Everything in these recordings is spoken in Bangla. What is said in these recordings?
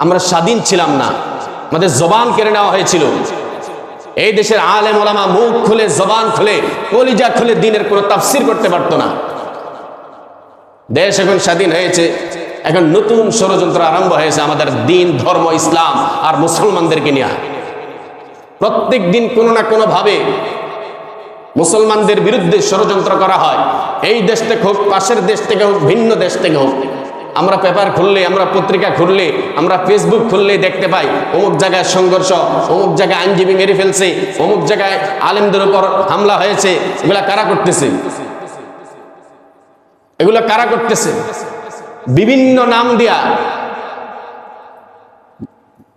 আমরা স্বাধীন ছিলাম না। আমাদের জবান কেড়ে নেওয়া হয়েছিল। এই দেশের আলেম ওলামা মুখ খুলে, জবান খুলে, কলিজা খুলে দিনের কোনো তাফসির করতে পারতো না। দেশ এখন স্বাধীন হয়েছে। এখন নতুন ষড়যন্ত্র আরম্ভ হয়েছে আমাদের দিন, ধর্ম, ইসলাম আর মুসলমানদেরকে নিয়ে। প্রত্যেক দিন কোনো না কোনো ভাবে মুসলমানদের বিরুদ্ধে ষড়যন্ত্র করা হয়। এই দেশ থেকে হোক, পাশের দেশ থেকে হোক, ভিন্ন দেশ থেকে হোক। আমরা পেপার খুললে, আমরা পত্রিকা খুললে, আমরা ফেসবুক খুললে দেখতে পাই, অমুক জায়গায় সংঘর্ষ, অমুক জায়গায় আইনজীবী মেরে ফেলছে, অমুক জায়গায় আলেমদের উপর হামলা হয়েছে, এগুলা কারা করতেছে? এগুলো কারা করতেছে? বিভিন্ন নাম দিয়া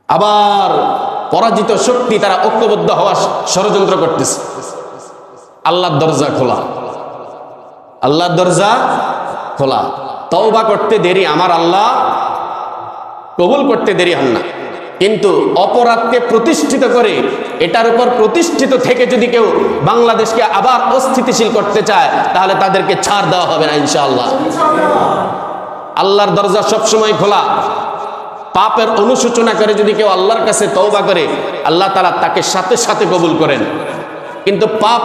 আবার পরাজিত শক্তি তারা ঐক্যবদ্ধ হওয়ার ষড়যন্ত্র করতেছে। আল্লাহর দরজা খোলা। আল্লাহর দরজা খোলা। তওবা করতে দেরি আমার আল্লাহ, কবুল করতে দেরি হন না। কিন্তু অপরাধকে প্রতিষ্ঠিত করে, এটার উপর প্রতিষ্ঠিত থেকে যদি কেউ বাংলাদেশকে আবার অস্থিতিশীল করতে চায়, তাহলে তাদেরকে ছাড় দেওয়া হবে না ইনশাআল্লাহ। আল্লাহর দরজা সবসময় খোলা। পাপের অনুসূচনা করে যদি কেউ আল্লাহর কাছে তওবা করে, আল্লাহ তালা তাকে সাথে সাথে কবুল করেন। কিন্তু পাপ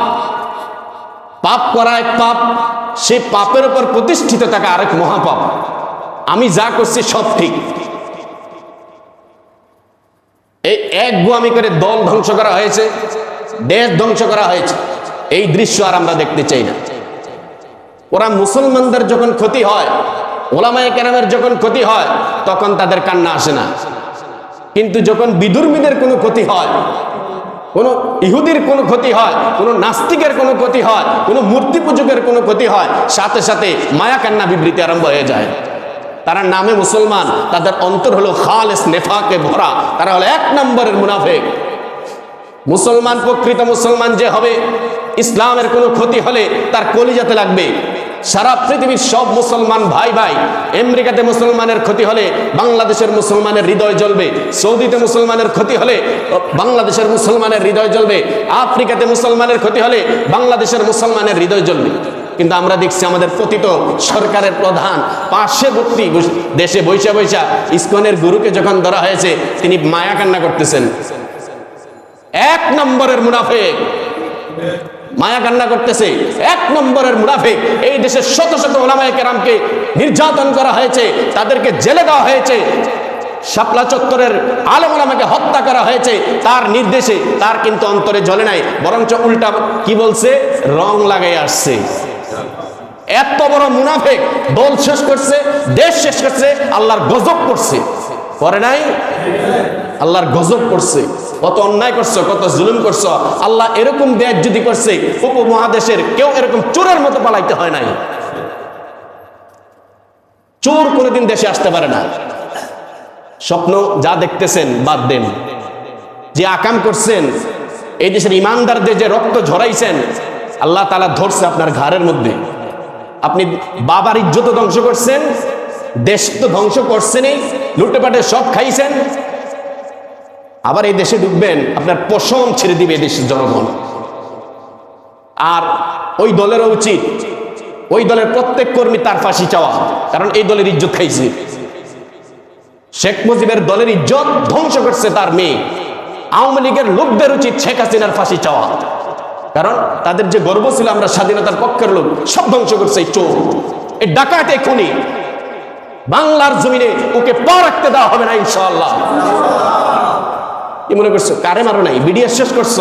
পাপ করা এক পাপ সেই পাপের উপর প্রতিষ্ঠিত থাকা আরেক মহাপাপ। আমি যা করছি সব ঠিক। এই এক গোয়ামি করে দল ধ্বংস করা হয়েছে, দেশ ধ্বংস করা হয়েছে। এই দৃশ্য আর আমরা দেখতে চাই না। ওরা মুসলমানদের যখন ক্ষতি হয়, ওলামায় কেরামের যখন ক্ষতি হয়, তখন তাদের কান্না আসে না। কিন্তু যখন বিদুর্মীদের কোনো ক্ষতি হয় কোনো ইহুদির কোনো ক্ষতি হয়, কোনো নাস্তিকের কোনো ক্ষতি হয়, কোনো মূর্তি পূজকের কোনো ক্ষতি হয়, সাথে সাথে মায়া কান্না বিবৃতি আরম্ভ হয়ে যায়। তারা নামে মুসলমান, তাদের অন্তর হলো খালেস, নেফাকে ভরা, তারা হলো এক নম্বরের মুনাফেক। মুসলমান, প্রকৃত মুসলমান যে হবে, ইসলামের কোনো ক্ষতি হলে তার কলিজাতে লাগবে। সারা পৃথিবীর সব মুসলমান ভাই ভাই, আমেরিকাতে মুসলমানের ক্ষতি হলে বাংলাদেশের মুসলমানের হৃদয় জ্বলবে, সৌদিতে মুসলমানের ক্ষতি হলে বাংলাদেশের মুসলমানের হৃদয় জ্বলবে, আফ্রিকাতে মুসলমানের ক্ষতি হলে বাংলাদেশের মুসলমানের হৃদয় জ্বলবে। কিন্তু আমরা দেখছি আমাদের পতিত সরকারের প্রধান পার্শ্ববর্তী দেশে বৈশা বৈশা ইস্কনের গুরুকে যখন ধরা হয়েছে, তিনি মায়া কান্না করতেছেন। এক নম্বরের মুনাফেক। মায়া কান্না করতেছে। এক নম্বরের মুনাফেক। এই দেশের শত শত ওলামায় কেরামকে নির্যাতন করা হয়েছে, তাদেরকে জেলে দেওয়া হয়েছে। শাপলা চত্বরের আলম ওলামাকে হত্যা করা হয়েছে। তার নির্দেশে তার কিন্তু অন্তরে জ্বলে নাই। বরঞ্চ উল্টা কি বলছে? রং লাগাই আসছে। এত বড় মুনাফেক। দল শেষ করছে, দেশ শেষ করছে, আল্লাহর গজব করছে। করে নাই? আল্লাহর গজব করছে। কত অন্যায় করছ, কত জুলুম করছ, আল্লাহ এরকম দেশ যদি করছে, উপমহাদেশের কেউ এরকম চোরের মতো পালাইতে হয় নাই। চোর কোনোদিন দেশে আসতে পারে না। স্বপ্ন যা দেখতেছেন, বাদ দেন। যে আকাম করছেন, এই দেশের ইমানদারদের যে রক্ত ঝরাইছেন, আল্লাহ তালা ধরছে আপনার ঘাড়ের মধ্যে। আপনি বাবার ইজ্জত ধ্বংস করছেন, দেশ তো ধ্বংস করছেনই, লুটেপাটে সব খাইছেন আবার এই দেশে ঢুকবেন আপনার পশম ছেড়ে দিবে দেশের জনগণ। আর ওই দলেরও উচিত, ওই দলের প্রত্যেক কর্মী তার ফাঁসি চাওয়া, কারণ এই দলের ইজ্জত খাইছে। শেখ মুজিবের দলের ইজ্জত ধ্বংস করছে তার মেয়ে। আওয়ামী লীগের লোকদের উচিত শেখ হাসিনার ফাঁসি চাওয়া। কারণ তাদের যে গর্ব ছিল, আমরা স্বাধীনতার পক্ষের লোক, সব ধ্বংস করছে এই চোর। এই ডাকাতে খুনি। বাংলার জমিনে ওকে পা রাখতে দেওয়া হবে না, ইনশাআল্লাহ। কি মনে করছ কারে মারো নাই? বিডিএস শেষ করছ?